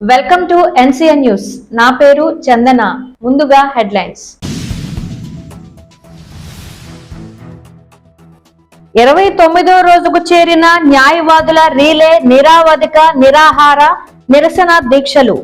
Welcome to NCN news. నా పేరు చందన. ముందుగా హెడ్లైన్స్. ఇరవై తొమ్మిదో రోజుకు చేరిన న్యాయవాదుల రీలే నిరావధిక నిరాహార నిరసన దీక్షలు.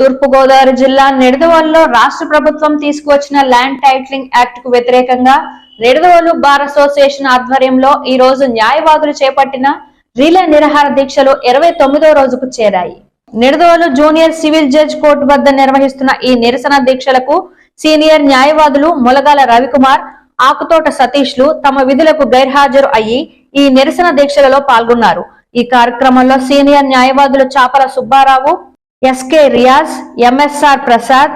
తూర్పుగోదావరి జిల్లా నిడదవల్లో రాష్ట్ర ప్రభుత్వం తీసుకువచ్చిన ల్యాండ్ టైటిలింగ్ యాక్ట్కు వ్యతిరేకంగా నిడదవోలు బార్ అసోసియేషన్ ఆధ్వర్యంలో ఈ రోజు న్యాయవాదులు చేపట్టిన రీలే నిరాహార దీక్షలు ఇరవై తొమ్మిదో రోజుకు చేరాయి. Nidadavolu junior civil judge court వద్ద నిర్వహిస్తున్న ఈ నిరసన దీక్షలకు సీనియర్ న్యాయవాదులు ములగాల రవికుమార్ ఆకుతోట సతీష్లు తమ విధులకు గైర్హాజరు అయ్యి ఈ నిరసన దీక్షలలో పాల్గొన్నారు. ఈ కార్యక్రమంలో సీనియర్ న్యాయవాదులు Chapala Subbarao SK Riyaz MSR Prasad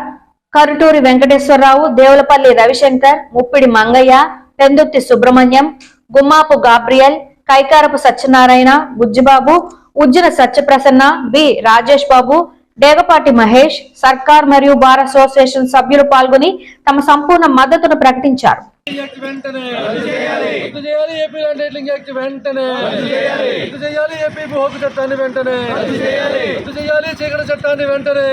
Karuturi Venkateswararao Devulapalli Ravishankar Muppidi Mangayya Pendurthi Subrahmanyam Gummapu Gabriel Kaikarapu Satyanarayana Bujjibabu Ujjana Satyaprasanna B Rajesh Babu Degapati Mahesh Sarkar మరియు బార్ అసోసియేషన్ సభ్యులు పాల్గొని తమ సంపూర్ణ మద్దతును ప్రకటించారు. యాక్ట్ వెంటనే. రద్దు చేయాలి ఏపీ ల్యాండ్ టైటిలింగ్ యాక్ట్ వెంటనే. రద్దు చేయాలి ఏపీ భూ హక్కు చట్టాన్ని వెంటనే. రద్దు చేయాలి. చీకటి చట్టాన్ని వెంటనే.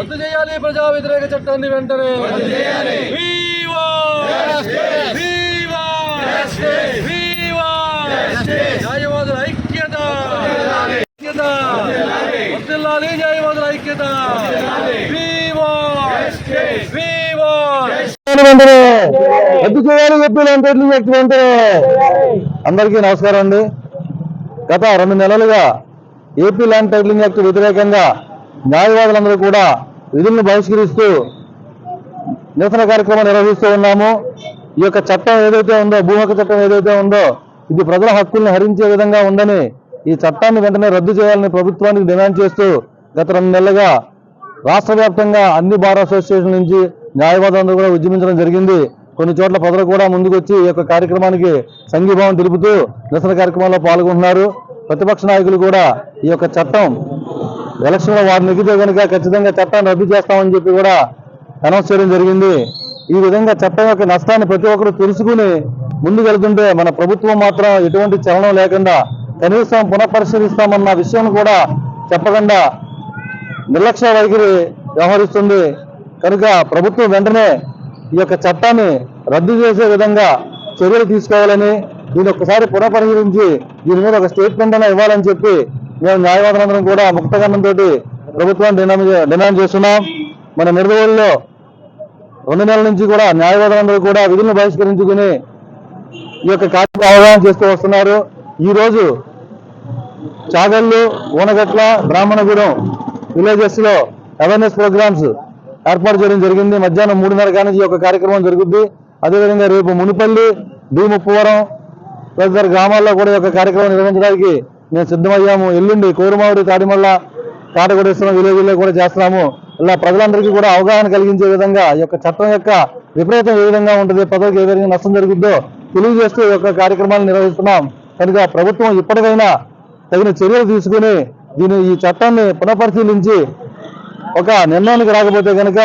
రద్దు చేయాలి. ప్రజా వ్యతిరేక చట్టాన్ని వెంటనే. వర్ధిల్లాలి న్యాయవాదుల ఐక్యత. We చేయాలి చెప్పి యాక్ట్ అంటే? అందరికీ నమస్కారం అండి. గత రెండు నెలలుగా ఏపీ ల్యాండ్ టైటిలింగ్ యాక్ట్ వ్యతిరేకంగా న్యాయవాదులందరూ కూడా విధులను బహిష్కరిస్తూ నిరసన కార్యక్రమం నిర్వహిస్తూ ఉన్నాము. ఈ యొక్క చట్టం ఏదైతే ఉందో భూహక్కు చట్టం ఏదైతే ఉందో ఇది ప్రజల హక్కుల్ని హరించే విధంగా ఉందని ఈ చట్టాన్ని వెంటనే రద్దు చేయాలని ప్రభుత్వానికి డిమాండ్ చేస్తూ గత రెండు నెలలుగా రాష్ట్ర వ్యాప్తంగా అన్ని బార్ అసోసియేషన్ నుంచి న్యాయవాదులందరూ కూడా ఉద్యమించడం జరిగింది. కొన్ని చోట్ల ప్రజలు కూడా ముందుకొచ్చి ఈ యొక్క కార్యక్రమానికి సంఘీభావం తెలుపుతూ నిరసన కార్యక్రమంలో పాల్గొంటున్నారు. ప్రతిపక్ష నాయకులు కూడా ఈ యొక్క చట్టం ఎలక్షన్లో వారు నెగ్గితే కనుక ఖచ్చితంగా చట్టాన్ని రద్దు చేస్తామని చెప్పి కూడా అనౌన్స్ చేయడం జరిగింది. ఈ విధంగా చట్టం యొక్క నష్టాన్ని ప్రతి ఒక్కరు తెలుసుకుని ముందుకెళ్తుంటే మన ప్రభుత్వం మాత్రం ఎటువంటి చలనం లేకుండా కనీసం పునఃపరిశీలిస్తామన్న విషయం కూడా చెప్పకుండా నిర్లక్ష్య వైఖరి వ్యవహరిస్తుంది. కనుక ప్రభుత్వం వెంటనే ఈ యొక్క చట్టాన్ని రద్దు చేసే విధంగా చర్యలు తీసుకోవాలని దీన్ని ఒక్కసారి పునఃపరిశీలించి దీని మీద ఒక స్టేట్మెంట్ అయినా ఇవ్వాలని చెప్పి మేము న్యాయవాదులందరం కూడా ముక్తగండంతో ప్రభుత్వాన్ని డిమాండ్ డిమాండ్ చేస్తున్నాం. మన నిర్వహణలో రెండు నెలల నుంచి కూడా న్యాయవాదులందరూ కూడా విధులను బహిష్కరించుకుని ఈ యొక్క కార్యక్రమం చేస్తూ వస్తున్నారు. ఈ రోజు చాగళ్ళు ఊనగట్ల బ్రాహ్మణగూడెం విలేజెస్లో అవేర్నెస్ ప్రోగ్రామ్స్ ఏర్పాటు చేయడం జరిగింది. మధ్యాహ్నం మూడున్నర కానీ ఈ యొక్క కార్యక్రమం జరుగుద్ది. అదేవిధంగా రేపు మునిపల్లి డి ముప్పవరం తదితర గ్రామాల్లో కూడా ఈ యొక్క కార్యక్రమం నిర్వహించడానికి మేము సిద్ధమయ్యాము. ఎల్లుండి కోరుమావుడి తాడిమల్ల కాటగొడేశ్వరం విలేజ్లో కూడా చేస్తున్నాము. ఇలా ప్రజలందరికీ కూడా అవగాహన కలిగించే విధంగా ఈ యొక్క చట్టం యొక్క విపరీతం ఏ విధంగా ఉంటుంది ప్రజలకు ఏ విధంగా నష్టం జరుగుద్దో తెలియజేస్తూ ఈ యొక్క కార్యక్రమాలు నిర్వహిస్తున్నాం. కనుక ప్రభుత్వం ఇప్పటికైనా తగిన చర్యలు తీసుకుని దీని ఈ చట్టాన్ని పునఃపరిశీలించి ఒక నిర్ణయానికి రాకపోతే కనుక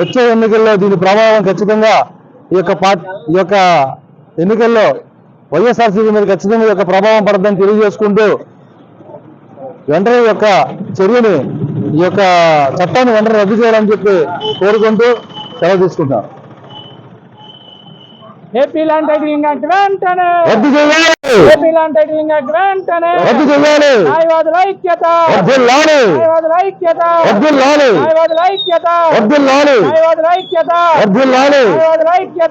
వచ్చే ఎన్నికల్లో దీని ప్రభావం ఖచ్చితంగా ఈ యొక్క పార్ట్ ఈ యొక్క ఎన్నికల్లో వైఎస్ఆర్సీపీ మీద ఖచ్చితంగా ఈ యొక్క ప్రభావం పడద్దని తెలియజేసుకుంటూ వెంటనే యొక్క చర్యని ఈ యొక్క చట్టాన్ని వెంటనే రద్దు చేయాలని చెప్పి కోరుకుంటూ సెలవు తీసుకుంటాం ఏపీ ల్యాండ్ టైటిలింగ్ యాక్ట్ వెంటనే. రద్దు చేయాలి. ఏపీ ల్యాండ్ టైటిలింగ్ యాక్ట్ వెంటనే. రద్దు చేయాలి. న్యాయవాదుల ఐక్యత. వద్దుల్లాలి న్యాయవాదుల ఐక్యత. వద్దుల్లాలి న్యాయవాదుల ఐక్యత. వద్దుల్లాలి న్యాయవాదుల ఐక్యత. వద్దుల్లాలి న్యాయవాదుల ఐక్యత.